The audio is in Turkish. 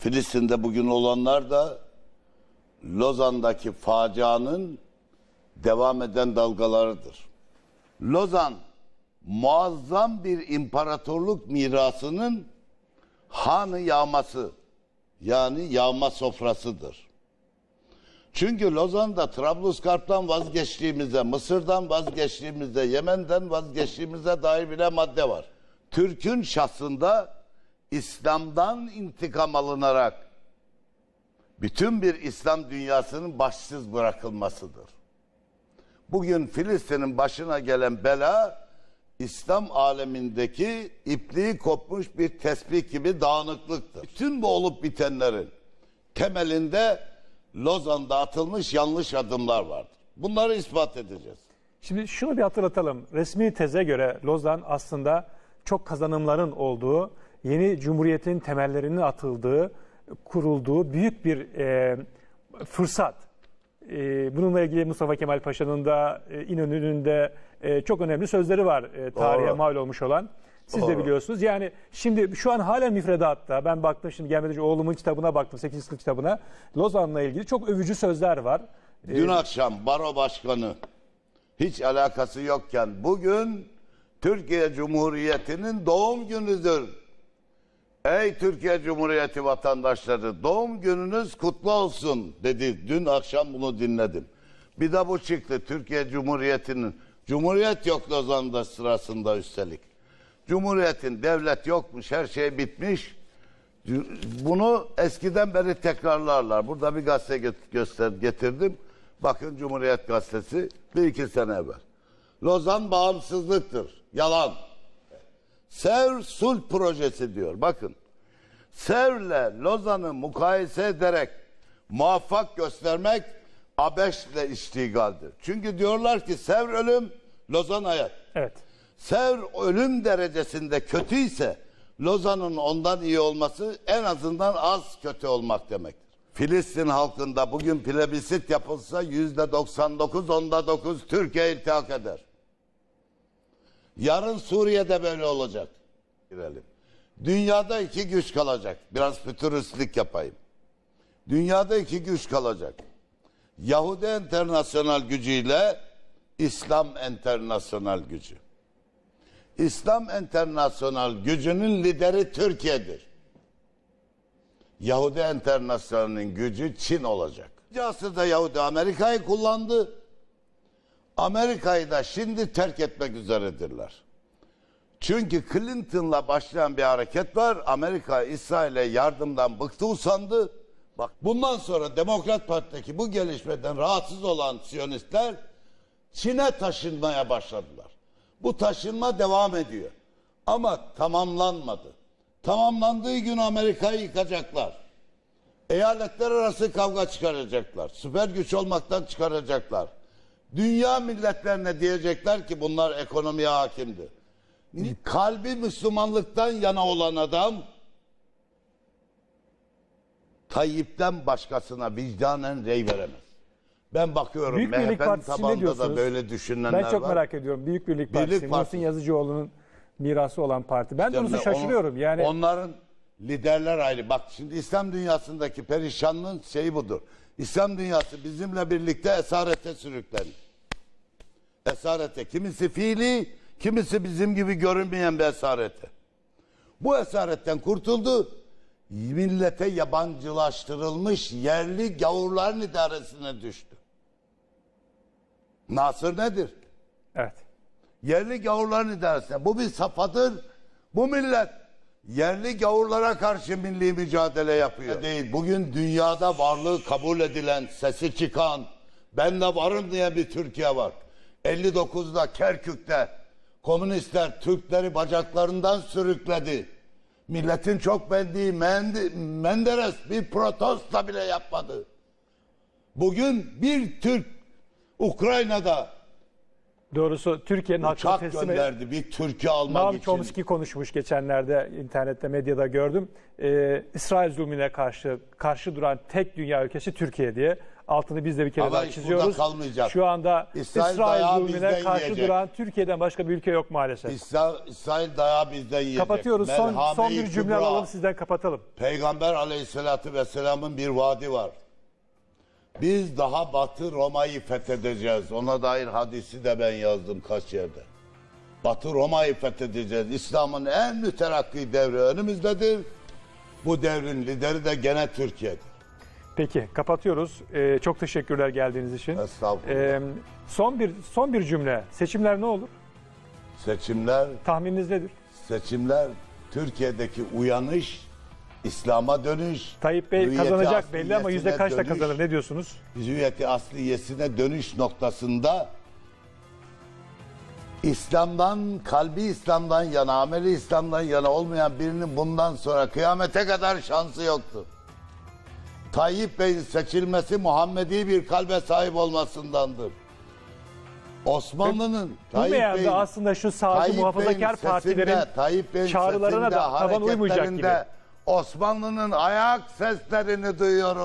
Filistin'de bugün olanlar da Lozan'daki facianın devam eden dalgalarıdır. Lozan muazzam bir imparatorluk mirasının hanı yağması yani yağma sofrasıdır. Çünkü Lozan'da Trablusgarp'tan vazgeçtiğimizde, Mısır'dan vazgeçtiğimizde, Yemen'den vazgeçtiğimizde dair bile madde var. Türk'ün şahsında İslam'dan intikam alınarak bütün bir İslam dünyasının başsız bırakılmasıdır. Bugün Filistin'in başına gelen bela İslam alemindeki ipliği kopmuş bir tespih gibi dağınıklıktır. Bütün bu olup bitenlerin temelinde Lozan'da atılmış yanlış adımlar vardır. Bunları ispat edeceğiz. Şimdi şunu bir hatırlatalım. Resmi teze göre Lozan aslında çok kazanımların olduğu, yeni cumhuriyetin temellerinin atıldığı, kurulduğu büyük bir e, fırsat. E, bununla ilgili Mustafa Kemal Paşa'nın da e, İnönü'nün de e, çok önemli sözleri var e, tarihe Doğru. mal olmuş olan. Siz de Doğru. biliyorsunuz. Yani şimdi şu an hala müfredatta ben baktım şimdi gelmeden önce oğlumun kitabına baktım 8 sınıf kitabına. Lozan'la ilgili çok övücü sözler var. Dün akşam baro başkanı hiç alakası yokken bugün Türkiye Cumhuriyeti'nin doğum günüdür. Ey Türkiye Cumhuriyeti vatandaşları doğum gününüz kutlu olsun dedi. Dün akşam bunu dinledim. Bir de bu çıktı Türkiye Cumhuriyeti'nin. Cumhuriyet yok Lozan'da sırasında üstelik. Cumhuriyetin devlet yokmuş her şey bitmiş. Bunu eskiden beri tekrarlarlar. Burada bir gazete göster getirdim. Bakın Cumhuriyet Gazetesi bir iki sene evvel. Lozan bağımsızlıktır. Yalan. Sevr Sulh Projesi diyor. Bakın. Sevr'le Lozan'ı mukayese ederek muvaffak göstermek Abeş'le iştigaldir. Çünkü diyorlar ki Sevr ölüm, Lozan hayat. Evet. Sevr ölüm derecesinde kötüyse Lozan'ın ondan iyi olması en azından az kötü olmak demektir. Filistin halkında bugün plebisit yapılsa yüzde 99 onda 9 Türkiye iltihak eder. Yarın Suriye'de böyle olacak. Girelim. Dünyada iki güç kalacak. Biraz fütüristlik yapayım. Dünyada iki güç kalacak. Yahudi enternasyonal gücüyle İslam enternasyonal gücü. İslam enternasyonal gücünün lideri Türkiye'dir. Yahudi enternasyonalinin gücü Çin olacak. Asırda Yahudi Amerika'yı kullandı. Amerika'yı da şimdi terk etmek üzeredirler. Çünkü Clinton'la başlayan bir hareket var. Amerika İsrail'e yardımdan bıktı usandı. Bak bundan sonra Demokrat Parti'deki bu gelişmeden rahatsız olan Siyonistler Çin'e taşınmaya başladılar. Bu taşınma devam ediyor. Ama tamamlanmadı. Tamamlandığı gün Amerika'yı yıkacaklar. Eyaletler arası kavga çıkaracaklar. Süper güç olmaktan çıkaracaklar. Dünya milletlerine diyecekler ki bunlar ekonomiye hakimdi. Kalbi Müslümanlıktan yana olan adam Tayyip'ten başkasına vicdanen rey veremez. Ben bakıyorum Büyük Birlik MHP'nin Partisi ne tabanında da diyorsunuz? böyle düşünenler Ben çok var. merak ediyorum. Büyük Birlik Partisi, Birlik Muhsin Partisi. Yazıcıoğlu'nun mirası olan parti. Ben de Yani onu- şaşırıyorum. Yani onların liderler ayrı. Bak şimdi İslam dünyasındaki perişanlığın şeyi budur. İslam dünyası bizimle birlikte esarete sürüklenir. Esarete. Kimisi fiili, kimisi bizim gibi görünmeyen bir esarete. Bu esaretten kurtuldu. Millete yabancılaştırılmış yerli gavurların idaresine düştü. Nasır nedir? evet. Yerli gavurların idaresine. Bu bir safadır. Bu millet yerli gavurlara karşı milli mücadele yapıyor. Değil. Bugün dünyada varlığı kabul edilen, sesi çıkan, ben de varım diye bir Türkiye var. 59'da Kerkük'te komünistler Türkleri bacaklarından sürükledi. Milletin çok beğendiği Menderes bir protesto bile yapmadı. Bugün bir Türk Ukrayna'da Doğrusu Türkiye'nin hakkını uçak teslim gönderdi bir Türkiye almak Noam için. Chomsky konuşmuş geçenlerde internette medyada gördüm. Ee, İsrail zulmüne karşı karşı duran tek dünya ülkesi Türkiye diye. Altını biz de bir kere Ama daha iş burada çiziyoruz. kalmayacak. Şu anda İsrail İsrail, dayağı zulmüne bizden karşı yiyecek. duran Türkiye'den başka bir ülke yok maalesef. İsrail, İsrail dayağı bizden yiyecek. Kapatıyoruz. Son, son bir cümle Kübra. alalım sizden kapatalım. Peygamber aleyhissalatü vesselamın bir vaadi var. Biz daha batı Roma'yı fethedeceğiz. Ona dair hadisi de ben yazdım kaç yerde. Batı Roma'yı fethedeceğiz. İslam'ın en müterakki devri önümüzdedir. Bu devrin lideri de gene Türkiye'dir. Peki kapatıyoruz. Ee, çok teşekkürler geldiğiniz için. Estağfurullah. Ee, son bir son bir cümle. Seçimler ne olur? Seçimler, Tahmininiz nedir? seçimler Türkiye'deki uyanış, İslam'a dönüş, Tayyip Bey hüviyeti kazanacak belli ama yüzde kaçta dönüş, kazanır? Ne diyorsunuz? hüviyeti asliyesine dönüş noktasında İslam'dan, kalbi İslam'dan yana, ameli İslam'dan yana olmayan birinin bundan sonra kıyamete kadar şansı yoktur. Tayyip Bey'in seçilmesi Muhammedi bir kalbe sahip olmasındandır. Osmanlı'nın Tayyip Bey'in aslında şu sağcı muhafazakar partilerin Tayyip Bey'in çağrılarına da taban uymayacak gibi. Osmanlı'nın ayak seslerini duyuyorum.